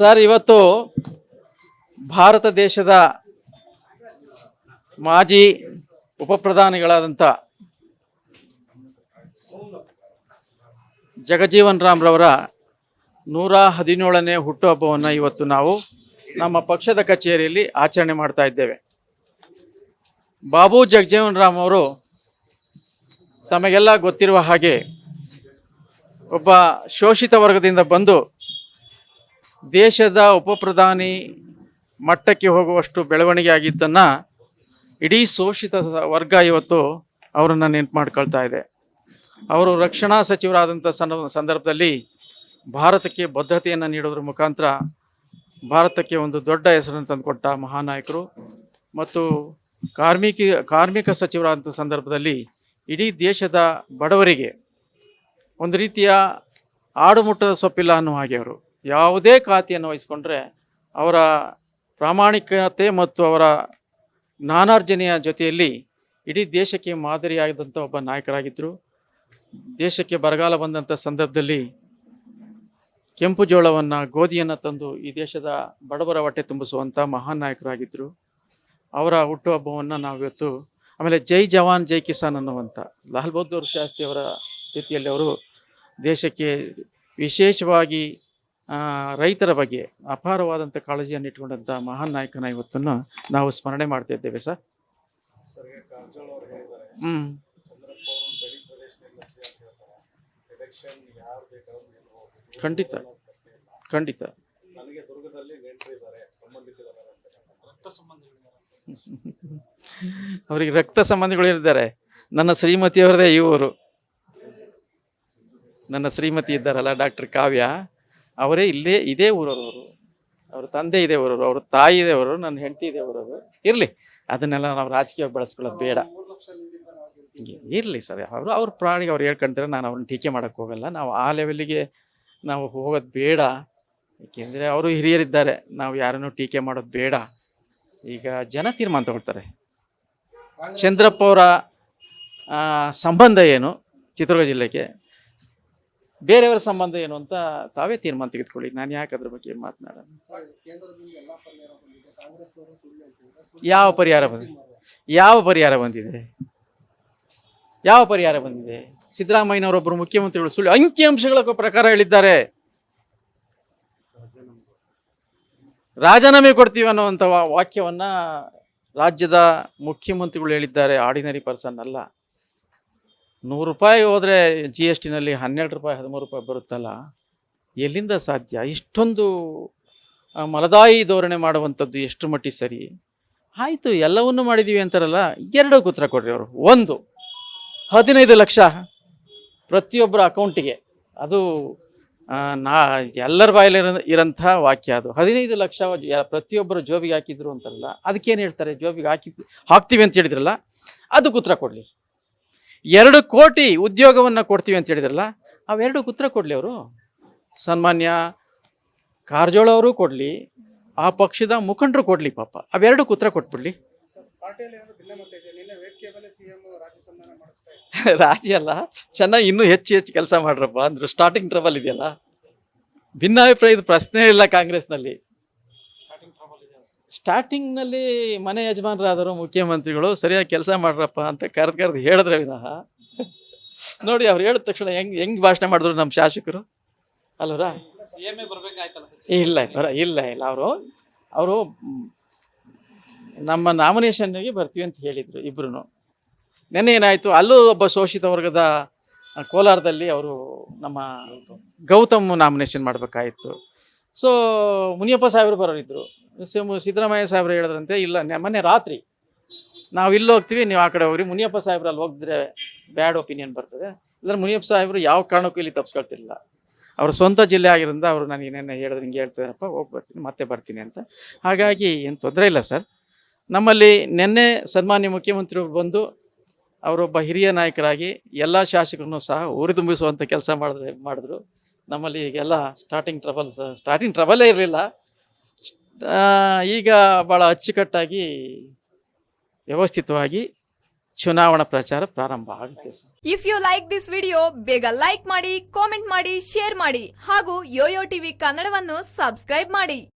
Sir, ಇವತ್ತು ಭಾರತ ದೇಶದ ಮಾಜಿ ಉಪಪ್ರಧಾನಿಗಳಾದಂಥ ಜಗಜೀವನ್ ರಾಮ್ರವರ ನೂರ ಹದಿನೇಳನೇ ಹುಟ್ಟುಹಬ್ಬವನ್ನು ಇವತ್ತು ನಾವು ನಮ್ಮ ಪಕ್ಷದ ಕಚೇರಿಯಲ್ಲಿ ಆಚರಣೆ ಮಾಡ್ತಾ ಇದ್ದೇವೆ. ಬಾಬು ಜಗಜೀವನ್ ರಾಮ್ ಅವರು ತಮಗೆಲ್ಲ ಗೊತ್ತಿರುವ ಹಾಗೆ ಒಬ್ಬ ಶೋಷಿತ ವರ್ಗದಿಂದ ಬಂದು ದೇಶದ ಉಪಪ್ರಧಾನಿ ಮಟ್ಟಕ್ಕೆ ಹೋಗುವಷ್ಟು ಬೆಳವಣಿಗೆ ಆಗಿದ್ದನ್ನು ಇಡೀ ಶೋಷಿತ ವರ್ಗ ಇವತ್ತು ಅವರನ್ನು ನೆನ್ಪು ಮಾಡ್ಕೊಳ್ತಾ ಇದೆ. ಅವರು ರಕ್ಷಣಾ ಸಚಿವರಾದಂಥ ಸಂದರ್ಭದಲ್ಲಿ ಭಾರತಕ್ಕೆ ಭದ್ರತೆಯನ್ನು ನೀಡೋದ್ರ ಮುಖಾಂತರ ಭಾರತಕ್ಕೆ ಒಂದು ದೊಡ್ಡ ಹೆಸರನ್ನು ತಂದುಕೊಟ್ಟ ಮಹಾನಾಯಕರು ಮತ್ತು ಕಾರ್ಮಿಕ ಕಾರ್ಮಿಕ ಸಚಿವರಾದಂಥ ಸಂದರ್ಭದಲ್ಲಿ ಇಡೀ ದೇಶದ ಬಡವರಿಗೆ ಒಂದು ರೀತಿಯ ಆಡುಮುಟ್ಟದ ಸೊಪ್ಪಿಲ್ಲ ಅನ್ನೋ ಹಾಗೆ ಅವರು. ಯಾವುದೇ ಖಾತೆಯನ್ನು ವಹಿಸ್ಕೊಂಡ್ರೆ ಅವರ ಪ್ರಾಮಾಣಿಕತೆ ಮತ್ತು ಅವರ ಜ್ಞಾನಾರ್ಜನೆಯ ಜೊತೆಯಲ್ಲಿ ಇಡೀ ದೇಶಕ್ಕೆ ಮಾದರಿಯಾಗಿದ್ದಂಥ ಒಬ್ಬ ನಾಯಕರಾಗಿದ್ದರು ದೇಶಕ್ಕೆ ಬರಗಾಲ ಬಂದಂಥ ಸಂದರ್ಭದಲ್ಲಿ ಕೆಂಪು ಜೋಳವನ್ನು, ಗೋಧಿಯನ್ನು ತಂದು ಈ ದೇಶದ ಬಡವರ ಹೊಟ್ಟೆ ತುಂಬಿಸುವಂಥ ಮಹಾನ್ ನಾಯಕರಾಗಿದ್ದರು ಅವರ ಹುಟ್ಟುಹಬ್ಬವನ್ನು ನಾವಿವತ್ತು, ಆಮೇಲೆ ಜೈ ಜವಾನ್, ಜೈ ಕಿಸಾನ್ ಅನ್ನುವಂಥ ಲಾಲ್ ಬಹದ್ದೂರ್ ಶಾಸ್ತ್ರಿಯವರ ರೀತಿಯಲ್ಲಿ ಅವರು ದೇಶಕ್ಕೆ ವಿಶೇಷವಾಗಿ ರೈತರ ಬಗ್ಗೆ ಅಪಾರವಾದಂಥ ಕಾಳಜಿಯನ್ನು ಇಟ್ಕೊಂಡಂಥ ಮಹಾನ್ ನಾಯಕನ ಇವತ್ತನ್ನು ನಾವು ಸ್ಮರಣೆ ಮಾಡ್ತಾ ಇದ್ದೇವೆ ಸರ್. ಹ್ಞೂ ಖಂಡಿತ. ಖಂಡಿತ. ಅವರಿಗೆ ರಕ್ತ ಸಂಬಂಧಿಗಳು ಇದ್ದಾರೆ. ನನ್ನ ಶ್ರೀಮತಿಯವರದೇ ಇವರು. ನನ್ನ ಶ್ರೀಮತಿ ಇದ್ದಾರಲ್ಲ ಡಾಕ್ಟರ್ ಕಾವ್ಯ. ಅವರೇ ಇಲ್ಲೇ, ಇದೇ ಊರವರು ಅವರು. ತಂದೆ ಇದೆ ಊರವರು, ಅವ್ರ ತಾಯಿ ಇದೆ ಅವರು ನನ್ನ ಹೆಂಡತಿ ಇದೆ ಊರವರು. ಇರಲಿ, ಅದನ್ನೆಲ್ಲ ನಾವು ರಾಜಕೀಯವಾಗಿ ಬಳಸ್ಕೊಳ್ಳೋದು ಬೇಡ. ಇರಲಿ ಸರ್, ಅವರು, ಅವ್ರ ಪ್ರಾಣಿಗೆ ಅವ್ರು ಹೇಳ್ಕೊಂತಾರೆ ನಾನು ಅವ್ರನ್ನ ಟೀಕೆ ಮಾಡೋಕ್ಕೆ ಹೋಗಲ್ಲ. ನಾವು ಆ ಲೆವೆಲ್ಲಿಗೆ ನಾವು ಹೋಗೋದು ಬೇಡ. ಏಕೆಂದರೆ ಅವರು ಹಿರಿಯರಿದ್ದಾರೆ, ನಾವು ಯಾರನ್ನು ಟೀಕೆ ಮಾಡೋದು ಬೇಡ. ಈಗ ಜನ ತೀರ್ಮಾನ ತಗೊಳ್ತಾರೆ. ಚಂದ್ರಪ್ಪ ಅವರ ಸಂಬಂಧ ಏನು ಚಿತ್ರದುರ್ಗ ಜಿಲ್ಲೆಗೆ? ಬೇರೆಯವರ ಸಂಬಂಧ ಏನು ಅಂತ ತಾವೇ ತೀರ್ಮಾನ ತೆಗೆದುಕೊಳ್ಳಿ. ನಾನು ಯಾಕೆ ಅದ್ರ ಬಗ್ಗೆ ಮಾತನಾಡೋಣ ಯಾವ ಪರಿಹಾರ ಬಂದಿದೆ? ಯಾವ ಪರಿಹಾರ ಬಂದಿದೆ? ಯಾವ ಪರಿಹಾರ ಬಂದಿದೆ? ಸಿದ್ದರಾಮಯ್ಯನವರೊಬ್ಬರು ಮುಖ್ಯಮಂತ್ರಿಗಳು ಸುಳ್ಳು ಅಂಕಿಅಂಶಗಳ ಪ್ರಕಾರ ಹೇಳಿದ್ದಾರೆ. ರಾಜೀನಾಮೆ ಕೊಡ್ತೀವಿ ಅನ್ನುವಂಥ ವಾಕ್ಯವನ್ನ ರಾಜ್ಯದ ಮುಖ್ಯಮಂತ್ರಿಗಳು ಹೇಳಿದ್ದಾರೆ. ಆರ್ಡಿನರಿ ಪರ್ಸನ್ ಅಲ್ಲ. ನೂರು ರೂಪಾಯಿ ಹೋದರೆ ಜಿ ಎಸ್ ಟಿನಲ್ಲಿ ಹನ್ನೆರಡು ರೂಪಾಯಿ, ಹದಿಮೂರು ರೂಪಾಯಿ ಬರುತ್ತಲ್ಲ? ಎಲ್ಲಿಂದ ಸಾಧ್ಯ? ಇಷ್ಟೊಂದು ಮಲದಾಯಿ ಧೋರಣೆ ಮಾಡುವಂಥದ್ದು ಎಷ್ಟು ಮಟ್ಟಿಗೆ ಸರಿ? ಆಯಿತು, ಎಲ್ಲವನ್ನೂ ಮಾಡಿದ್ದೀವಿ ಅಂತಾರಲ್ಲ ಎರಡು ಉತ್ತರ ಕೊಡ್ರಿ ಅವರು. ಒಂದು, ಹದಿನೈದು ಲಕ್ಷ ಪ್ರತಿಯೊಬ್ಬರ ಅಕೌಂಟಿಗೆ. ಅದು ನಾ, ಎಲ್ಲರ ಬಾಯಲ್ಲಿ ಇರೋ- ಇರೋಂಥ ವಾಕ್ಯ ಅದು. ಹದಿನೈದು ಲಕ್ಷ ಪ್ರತಿಯೊಬ್ಬರು ಜೋಬಿಗೆ ಹಾಕಿದ್ರು ಅಂತಾರಲ್ಲ, ಅದಕ್ಕೇನು ಹೇಳ್ತಾರೆ? ಜೋಬಿಗೆ ಹಾಕಿ ಹಾಕ್ತೀವಿ ಅಂತ ಹೇಳಿದ್ರಲ್ಲ, ಅದಕ್ಕೆ ಉತ್ತರ ಕೊಡಲಿ. ಎರಡು ಕೋಟಿ ಉದ್ಯೋಗವನ್ನು ಕೊಡ್ತೀವಿ ಅಂತ ಹೇಳಿದ್ರಲ್ಲ, ಅವೆರಡು ಉತ್ತರ ಕೊಡಲಿ ಅವರು? ಸನ್ಮಾನ್ಯ ಕಾರಜೋಳ ಅವರು ಕೊಡಲಿ, ಆ ಪಕ್ಷದ ಮುಖಂಡರು ಕೊಡಲಿ ಪಾಪ. ಅವೆರಡು ಉತ್ತರ ಕೊಟ್ಬಿಡ್ಲಿ. ರಾಜ್ಯ ಅಲ್ಲ, ಚೆನ್ನಾಗಿ ಇನ್ನೂ ಹೆಚ್ಚು ಹೆಚ್ಚು ಕೆಲಸ ಮಾಡ್ರಪ್ಪ, ಅಂದ್ರು ಸ್ಟಾರ್ಟಿಂಗ್ ಟ್ರಬಲ್ ಇದೆಯಲ್ಲ. ಭಿನ್ನಾಭಿಪ್ರಾಯದ ಪ್ರಶ್ನೆ ಇಲ್ಲ ಕಾಂಗ್ರೆಸ್ನಲ್ಲಿ. ಸ್ಟಾರ್ಟಿಂಗ್ನಲ್ಲಿ ಮನೆ ಯಜಮಾನರಾದರು ಮುಖ್ಯಮಂತ್ರಿಗಳು, ಸರಿಯಾಗಿ ಕೆಲಸ ಮಾಡ್ರಪ್ಪ ಅಂತ ಕರೆದು ಕರೆದು ಹೇಳಿದ್ರೆ ವಿನಃ. ನೋಡಿ, ಅವ್ರು ಹೇಳಿದ ತಕ್ಷಣ ಹೆಂಗ್ ಹೆಂಗ್ ಭಾಷಣ ಮಾಡಿದ್ರು ನಮ್ಮ ಶಾಸಕರು? ಅಲ್ವರ ಇಲ್ಲ, ಬರ, ಇಲ್ಲ ಇಲ್ಲ. ಅವರು ಅವರು ನಮ್ಮ ನಾಮಿನೇಷನ್ಗೆ ಬರ್ತೀವಿ ಅಂತ ಹೇಳಿದರು ಇಬ್ರು ನೆನ್ನೆ ಏನಾಯಿತು? ಅಲ್ಲೂ ಒಬ್ಬ ಶೋಷಿತ ವರ್ಗದ ಕೋಲಾರದಲ್ಲಿ ಅವರು ನಮ್ಮ ಗೌತಮ್ ನಾಮಿನೇಷನ್ ಮಾಡಬೇಕಾಯಿತು. ಸೊ ಮುನಿಯಪ್ಪ ಸಾಹೇಬರು ಬರೋರಿದ್ದರು ಸಿದ್ದರಾಮಯ್ಯ ಸಾಹೇಬ್ರು ಹೇಳಿದ್ರಂತೆ, ಇಲ್ಲ ಮೊನ್ನೆ ರಾತ್ರಿ ನಾವು ಇಲ್ಲಿ ಹೋಗ್ತೀವಿ, ನೀವು ಆ ಕಡೆ ಹೋಗ್ರಿ, ಮುನಿಯಪ್ಪ ಸಾಹೇಬ್ರು ಅಲ್ಲಿ ಹೋಗಿದ್ರೆ ಬ್ಯಾಡ್ ಒಪಿನಿಯನ್ ಬರ್ತದೆ. ಇಲ್ಲದ್ರೆ ಮುನಿಯಪ್ಪ ಸಾಹೇಬ್ರು ಯಾವ ಕಾರಣಕ್ಕೂ ಇಲ್ಲಿ ತಪ್ಪಿಸ್ಕೊಳ್ತಿಲ್ಲ ಅವ್ರ ಸ್ವಂತ ಜಿಲ್ಲೆ ಆಗಿರೋದ್ರಿಂದ ಅವರು ನಾನು ನೆನ್ನೆ ಹೇಳಿದ್ರೆ ಹಿಂಗೆ ಹೇಳ್ತಾರಪ್ಪ ಹೋಗಿ ಬರ್ತೀನಿ, ಮತ್ತೆ ಬರ್ತೀನಿ ಅಂತ. ಹಾಗಾಗಿ ಏನು ತೊಂದರೆ ಇಲ್ಲ ಸರ್. ನಮ್ಮಲ್ಲಿ ನಿನ್ನೆ ಸನ್ಮಾನ್ಯ ಮುಖ್ಯಮಂತ್ರಿ ಬಂದು ಅವರೊಬ್ಬ ಹಿರಿಯ ನಾಯಕರಾಗಿ ಎಲ್ಲ ಶಾಸಕರನ್ನು ಸಹ ಊರಿ ತುಂಬಿಸುವಂಥ ಕೆಲಸ ಮಾಡಿದ್ರೆ, ಮಾಡಿದ್ರು. ನಮ್ಮಲ್ಲಿ ಈಗೆಲ್ಲ ಸ್ಟಾರ್ಟಿಂಗ್ ಟ್ರಬಲ್ ಸ್ಟಾರ್ಟಿಂಗ್ ಟ್ರಬಲೇ ಇರಲಿಲ್ಲ. ಈಗ ಭಾಳ ಅಚ್ಚುಕಟ್ಟಾಗಿ ವ್ಯವಸ್ಥಿತವಾಗಿ ಚುನಾವಣಾ ಪ್ರಚಾರ ಪ್ರಾರಂಭ ಆಗುತ್ತೆ if you like this video ಬೇಗ ಲೈಕ್ ಮಾಡಿ ಕಾಮೆಂಟ್ ಮಾಡಿ ಶೇರ್ ಮಾಡಿ ಹಾಗೂ ಯೋಯೋ ಟಿವಿ ಕನ್ನಡವನ್ನು ಸಬ್ಸ್ಕ್ರೈಬ್ ಮಾಡಿ.